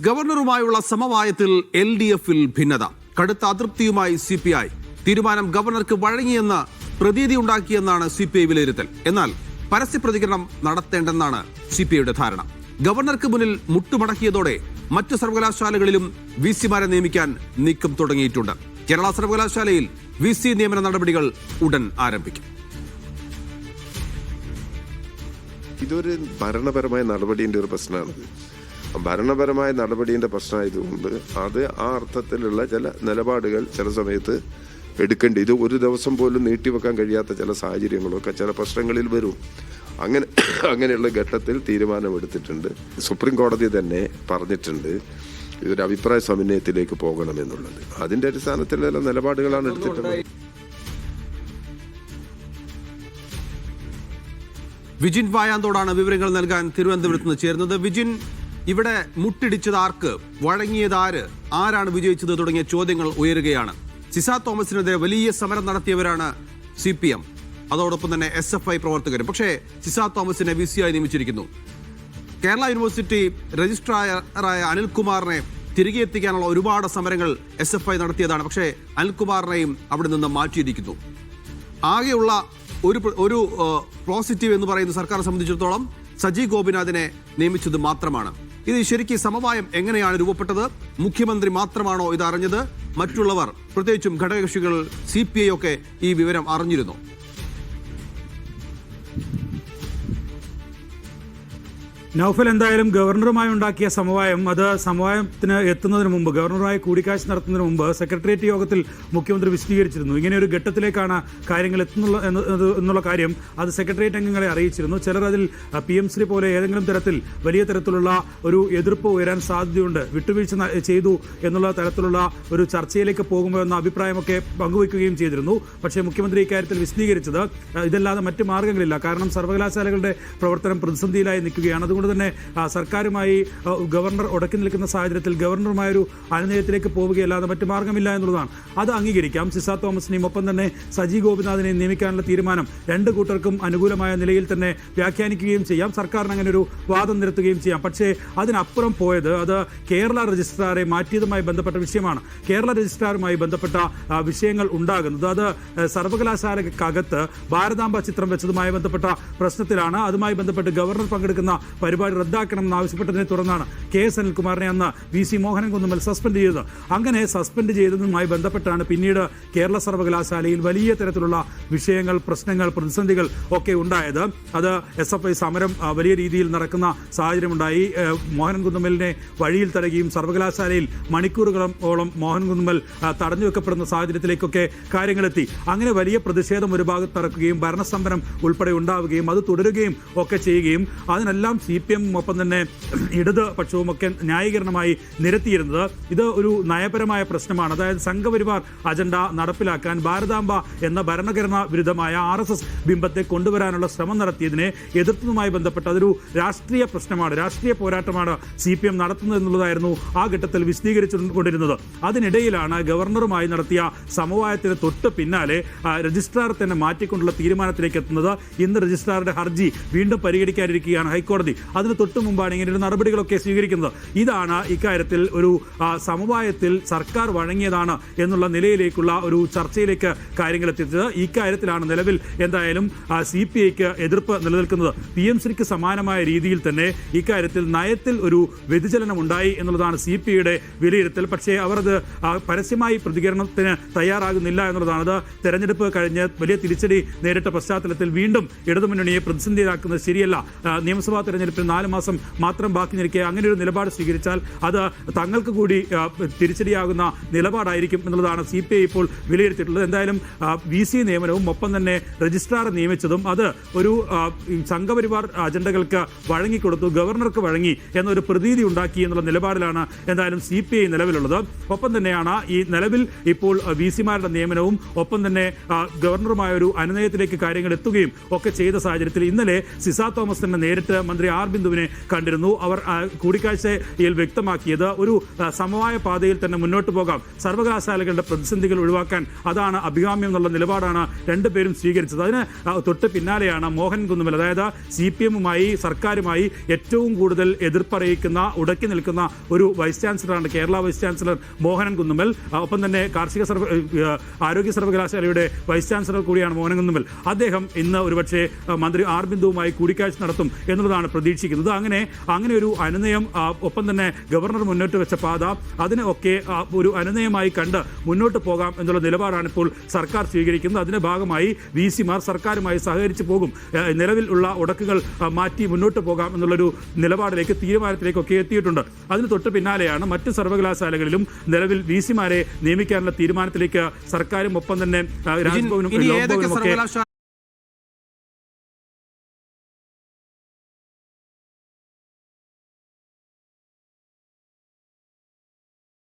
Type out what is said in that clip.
ഗവർണറുമായുള്ള സമവായത്തിൽ L D എഫിൽ ഭിന്നത. കടുത്ത അതൃപ്തിയുമായി സി പി ഐ. തീരുമാനം ഗവർണർക്ക് വഴങ്ങിയെന്ന് പ്രതീതി ഉണ്ടാക്കിയെന്നാണ് സി പി ഐ വിലയിരുത്തൽ. എന്നാൽ പരസ്യ പ്രതികരണം നടത്തേണ്ടെന്നാണ് സി പി ഐയുടെ ധാരണ. ഗവർണർക്ക് മുന്നിൽ മുട്ടുമടക്കിയതോടെ മറ്റു സർവകലാശാലകളിലും വി സിമാരെ നിയമിക്കാൻ നീക്കം തുടങ്ങിയിട്ടുണ്ട്. കേരള സർവകലാശാലയിൽ വി സി നിയമന നടപടികൾ ഉടൻ ആരംഭിക്കും. ഇതൊരു ഭരണപരമായ നടപടിയുടെ ഒരു പ്രശ്നമാണിത് ഭരണപരമായ നടപടിന്റെ പ്രശ്നമായതുകൊണ്ട് അത് ആ അർത്ഥത്തിലുള്ള ചില നിലപാടുകൾ ചില സമയത്ത് എടുക്കേണ്ടി ഇത് ഒരു ദിവസം പോലും നീട്ടിവെക്കാൻ കഴിയാത്ത ചില സാഹചര്യങ്ങളൊക്കെ ചില പ്രശ്നങ്ങളിൽ വരും. അങ്ങനെ അങ്ങനെയുള്ള ഘട്ടത്തിൽ തീരുമാനമെടുത്തിട്ടുണ്ട്. സുപ്രീം കോടതി തന്നെ പറഞ്ഞിട്ടുണ്ട് ഇതൊരു അഭിപ്രായ സമന്വയത്തിലേക്ക് പോകണമെന്നുള്ളത്. അതിന്റെ അടിസ്ഥാനത്തിലുള്ള നിലപാടുകളാണ് എടുത്തിട്ടുള്ളത്. വിജിൻ വായാന്തോടാണ് വിവരങ്ങൾ നൽകാൻ തിരുവനന്തപുരത്ത് നിന്ന് ചേരുന്നത്. വിജിൻ ഇവിടെ മുട്ടിടിച്ചത് ആർക്ക്? വഴങ്ങിയത് ആര്? ആരാണ് വിജയിച്ചത് തുടങ്ങിയ ചോദ്യങ്ങൾ ഉയരുകയാണ്. സിസ തോമസിനെതിരെ വലിയ സമരം നടത്തിയവരാണ് സി പി എം അതോടൊപ്പം തന്നെ എസ് എഫ് ഐ പ്രവർത്തകരും. പക്ഷേ സിസ തോമസിനെ വി ആയി നിയമിച്ചിരിക്കുന്നു. കേരള യൂണിവേഴ്സിറ്റി രജിസ്ട്രാറായ അനിൽകുമാറിനെ തിരികെ എത്തിക്കാനുള്ള ഒരുപാട് സമരങ്ങൾ എസ് എഫ് ഐ നടത്തിയതാണ്. പക്ഷേ അനിൽകുമാറിനെയും അവിടെ നിന്ന് മാറ്റിയിരിക്കുന്നു. ആകെയുള്ള ഒരു ഒരു പോസിറ്റീവ് എന്ന് പറയുന്ന സർക്കാർ സംബന്ധിച്ചിടത്തോളം സജി ഗോപിനാഥിനെ നിയമിച്ചത് മാത്രമാണ്. ഇത് ശരിക്കും സമവായം എങ്ങനെയാണ് രൂപപ്പെട്ടത്? മുഖ്യമന്ത്രി മാത്രമാണോ ഇത് അറിഞ്ഞത് മറ്റുള്ളവർ പ്രത്യേകിച്ചും ഘടകകക്ഷികൾ സി പി ഐ ഒക്കെ ഈ വിവരം അറിഞ്ഞിരുന്നു? നൌഫൽ എന്തായാലും ഗവർണറുമായി ഉണ്ടാക്കിയ സമവായം അത് സമവായത്തിന് എത്തുന്നതിന് മുമ്പ് ഗവർണറുമായി കൂടിക്കാഴ്ച നടത്തുന്നതിന് മുമ്പ് സെക്രട്ടേറിയറ്റ് യോഗത്തിൽ മുഖ്യമന്ത്രി വിശദീകരിച്ചിരുന്നു. ഇങ്ങനെ ഒരു ഘട്ടത്തിലേക്കാണ് കാര്യങ്ങൾ എത്തുന്നുള്ള എന്നുള്ള കാര്യം അത് സെക്രട്ടേറിയറ്റ് അംഗങ്ങളെ അറിയിച്ചിരുന്നു. ചിലർ അതിൽ പി എം ശ്രീ പോലെ ഏതെങ്കിലും തരത്തിൽ വലിയ തരത്തിലുള്ള ഒരു എതിർപ്പ് ഉയരാൻ സാധ്യതയുണ്ട് വിട്ടുവീഴ്ച ചെയ്തു എന്നുള്ള തരത്തിലുള്ള ഒരു ചർച്ചയിലേക്ക് പോകുമോ എന്ന അഭിപ്രായമൊക്കെ പങ്കുവയ്ക്കുകയും ചെയ്തിരുന്നു. പക്ഷേ മുഖ്യമന്ത്രി ഇക്കാര്യത്തിൽ വിശദീകരിച്ചത് ഇതല്ലാതെ മറ്റ് മാർഗങ്ങളില്ല കാരണം സർവകലാശാലകളുടെ പ്രവർത്തനം പ്രതിസന്ധിയിലായി നിൽക്കുകയാണ്. അതുകൊണ്ട് തന്നെ സർക്കാരുമായി ഗവർണർ ഉടക്കി നിൽക്കുന്ന സാഹചര്യത്തിൽ ഗവർണറുമായൊരു അനുനയത്തിലേക്ക് പോവുകയല്ലാതെ മറ്റു മാർഗമില്ല എന്നുള്ളതാണ്. അത് അംഗീകരിക്കാം. സിസ തോമസിനെയും ഒപ്പം തന്നെ സജി ഗോപിനാഥിനെയും നിയമിക്കാനുള്ള തീരുമാനം രണ്ട് കൂട്ടർക്കും അനുകൂലമായ നിലയിൽ തന്നെ വ്യാഖ്യാനിക്കുകയും ചെയ്യാം. സർക്കാരിന് അങ്ങനെ ഒരു വാദം നിരത്തുകയും ചെയ്യാം. പക്ഷേ അതിനപ്പുറം പോയത് അത് കേരള രജിസ്ട്രാറെ മാറ്റിയതുമായി ബന്ധപ്പെട്ട വിഷയമാണ്. കേരള രജിസ്ട്രാറുമായി ബന്ധപ്പെട്ട വിഷയങ്ങൾ ഉണ്ടാകുന്നത്. അത് സർവകലാശാലക്കകത്ത് ഭാരതാംബ ചിത്രം വെച്ചതുമായി ബന്ധപ്പെട്ട പ്രശ്നത്തിലാണ്. അതുമായി ബന്ധപ്പെട്ട് ഗവർണർ പങ്കെടുക്കുന്ന പരിപാടി റദ്ദാക്കണമെന്ന് ആവശ്യപ്പെട്ടതിനെ തുടർന്നാണ് കെ എസ് അനിൽകുമാറിനെ അന്ന് V C Mohanan Kunnummal suspend ചെയ്തത്. അങ്ങനെ സസ്പെൻഡ് ചെയ്തതുമായി ബന്ധപ്പെട്ടാണ് പിന്നീട് കേരള സർവകലാശാലയിൽ വലിയ തരത്തിലുള്ള വിഷയങ്ങൾ പ്രശ്നങ്ങൾ പ്രതിസന്ധികൾ ഒക്കെ ഉണ്ടായത്. അത് എസ് എഫ് ഐ സമരം വലിയ രീതിയിൽ നടക്കുന്ന സാഹചര്യമുണ്ടായി. ഏഹ്, മോഹനൻ കുന്നുമ്മലിനെ വഴിയിൽ തടയുകയും സർവകലാശാലയിൽ മണിക്കൂറുകളോളം മോഹൻ കുന്നുമ്മൽ തടഞ്ഞു വെക്കപ്പെടുന്ന സാഹചര്യത്തിലേക്കൊക്കെ കാര്യങ്ങളെത്തി. അങ്ങനെ വലിയ പ്രതിഷേധം ഒരു ഭാഗത്ത് നടക്കുകയും ഭരണസമരം ഉൾപ്പെടെ ഉണ്ടാവുകയും അത് തുടരുകയും ഒക്കെ ചെയ്യുകയും അതിനെല്ലാം സി പി ഒപ്പം തന്നെ ഇടത് പക്ഷവും ഒക്കെ ന്യായീകരണമായി നിരത്തിയിരുന്നത്. ഇത് ഒരു നയപരമായ പ്രശ്നമാണ്. അതായത് സംഘപരിവാർ അജണ്ട നടപ്പിലാക്കാൻ ഭാരതാംബ എന്ന ഭരണഘടനാ വിരുദ്ധമായ ആർ എസ് എസ് ബിംബത്തെ കൊണ്ടുവരാനുള്ള ശ്രമം നടത്തിയതിനെ എതിർത്തതുമായി ബന്ധപ്പെട്ട് അതൊരു രാഷ്ട്രീയ പ്രശ്നമാണ്. രാഷ്ട്രീയ പോരാട്ടമാണ് സി പി എം നടത്തുന്നത് എന്നുള്ളതായിരുന്നു ആ ഘട്ടത്തിൽ വിശദീകരിച്ചുകൊണ്ടിരുന്നത്. അതിനിടയിലാണ് ഗവർണറുമായി നടത്തിയ സമവായത്തിന് തൊട്ട് പിന്നാലെ രജിസ്ട്രാർ തന്നെ മാറ്റിക്കൊണ്ടുള്ള തീരുമാനത്തിലേക്ക് എത്തുന്നത്. ഇന്ന് രജിസ്ട്രാറുടെ ഹർജി വീണ്ടും പരിഗണിക്കാനിരിക്കുകയാണ് ഹൈക്കോടതി. അതിന് തൊട്ടു മുമ്പാണ് ഇങ്ങനെ ഒരു നടപടികളൊക്കെ സ്വീകരിക്കുന്നത്. ഇതാണ് ഇക്കാര്യത്തിൽ ഒരു സമവായത്തിൽ സർക്കാർ വഴങ്ങിയതാണ് എന്നുള്ള നിലയിലേക്കുള്ള ഒരു ചർച്ചയിലേക്ക് കാര്യങ്ങൾ എത്തിച്ചത്. ഇക്കാര്യത്തിലാണ് നിലവിൽ എന്തായാലും സി പി ഐക്ക് എതിർപ്പ് നിലനിൽക്കുന്നത്. പി എം ശ്രീക്ക് സമാനമായ രീതിയിൽ തന്നെ ഇക്കാര്യത്തിൽ നയത്തിൽ ഒരു വ്യതിചലനം ഉണ്ടായി എന്നുള്ളതാണ് സി പി ഐയുടെ വിലയിരുത്തൽ. പക്ഷേ അവർ അത് പരസ്യമായി പ്രതികരണത്തിന് തയ്യാറാകുന്നില്ല എന്നുള്ളതാണ് അത്. തെരഞ്ഞെടുപ്പ് കഴിഞ്ഞ് വലിയ തിരിച്ചടി നേരിട്ട പശ്ചാത്തലത്തിൽ വീണ്ടും ഇടതുമുന്നണിയെ പ്രതിസന്ധിയിലാക്കുന്നത് ശരിയല്ല. നിയമസഭാ തെരഞ്ഞെടുപ്പിൽ നാല് മാസം മാത്രം ബാക്കി നിൽക്കെ അങ്ങനെ ഒരു നിലപാട് സ്വീകരിച്ചാൽ അത് തങ്ങൾക്ക് കൂടി തിരിച്ചടിയാകുന്ന നിലപാടായിരിക്കും എന്നുള്ളതാണ് സി പി ഐ ഇപ്പോൾ വിലയിരുത്തിയിട്ടുള്ളത്. എന്തായാലും വി സി നിയമനവും ഒപ്പം തന്നെ രജിസ്ട്രാർ നിയമിച്ചതും അത് ഒരു സംഘപരിവാർ അജണ്ടകൾക്ക് വഴങ്ങിക്കൊടുത്തു ഗവർണർക്ക് വഴങ്ങി എന്നൊരു പ്രതീതി ഉണ്ടാക്കി എന്നുള്ള നിലപാടിലാണ് എന്തായാലും സി പി ഐ നിലവിലുള്ളത്. ഒപ്പം തന്നെയാണ് ഈ നിലവിൽ ഇപ്പോൾ വി സിമാരുടെ നിയമനവും ഒപ്പം തന്നെ ഗവർണറുമായ ഒരു അനുനയത്തിലേക്ക് കാര്യങ്ങൾ എത്തുകയും ഒക്കെ ചെയ്ത സാഹചര്യത്തിൽ ഇന്നലെ സിസ തോമസ് തന്നെ നേരിട്ട് മന്ത്രി ആർ ബിന്ദുവിനെ കണ്ടിരുന്നു. അവർ കൂടിക്കാഴ്ചയിൽ വ്യക്തമാക്കിയത് ഒരു സമവായ പാതയിൽ തന്നെ മുന്നോട്ട് പോകാം. സർവകലാശാലകളുടെ പ്രതിസന്ധികൾ ഒഴിവാക്കാൻ അതാണ് അഭികാമ്യം എന്നുള്ള നിലപാടാണ് രണ്ടുപേരും സ്വീകരിച്ചത്. അതിന് തൊട്ട് പിന്നാലെയാണ് മോഹൻ കുന്നുമൽ അതായത് സി പി എമ്മുമായി സർക്കാരുമായി ഏറ്റവും കൂടുതൽ എതിർപ്പറിയിക്കുന്ന ഉടക്കി നിൽക്കുന്ന ഒരു വൈസ് ചാൻസലറാണ് കേരള വൈസ് ചാൻസലർ മോഹനൻ കുന്നുമൽ ഒപ്പം തന്നെ കാർഷിക സർവ ആരോഗ്യ സർവകലാശാലയുടെ വൈസ് ചാൻസലർ കൂടിയാണ് മോഹനൻ കുന്നുമൽ അദ്ദേഹം ഇന്ന് ഒരുപക്ഷെ മന്ത്രി ആർ ബിന്ദുവുമായി കൂടിക്കാഴ്ച നടത്തും എന്നുള്ളതാണ് പ്രതീക്ഷിക്കുന്നത്. അങ്ങനെ അങ്ങനെ ഒരു അനുനയം ഒപ്പം തന്നെ ഗവർണർ മുന്നോട്ട് വെച്ച പാത അതിനെ ഒക്കെ ഒരു അനുനയമായി കണ്ട് മുന്നോട്ട് പോകാം എന്നുള്ള നിലപാടാണ് ഇപ്പോൾ സർക്കാർ സ്വീകരിക്കുന്നത്. അതിന്റെ ഭാഗമായി വി സിമാർ സർക്കാരുമായി സഹകരിച്ച് പോകും. നിലവിൽ ഉള്ള ഉടക്കുകൾ മാറ്റി മുന്നോട്ട് പോകാം എന്നുള്ളൊരു നിലപാടിലേക്ക് തീരുമാനത്തിലേക്കൊക്കെ എത്തിയിട്ടുണ്ട്. അതിന് തൊട്ട് പിന്നാലെയാണ് മറ്റ് സർവകലാശാലകളിലും നിലവിൽ വി സിമാരെ നിയമിക്കാനുള്ള തീരുമാനത്തിലേക്ക് സർക്കാരും ഒപ്പം തന്നെ രാജ്ഭവനും ലോക്ഭവനും ഒക്കെ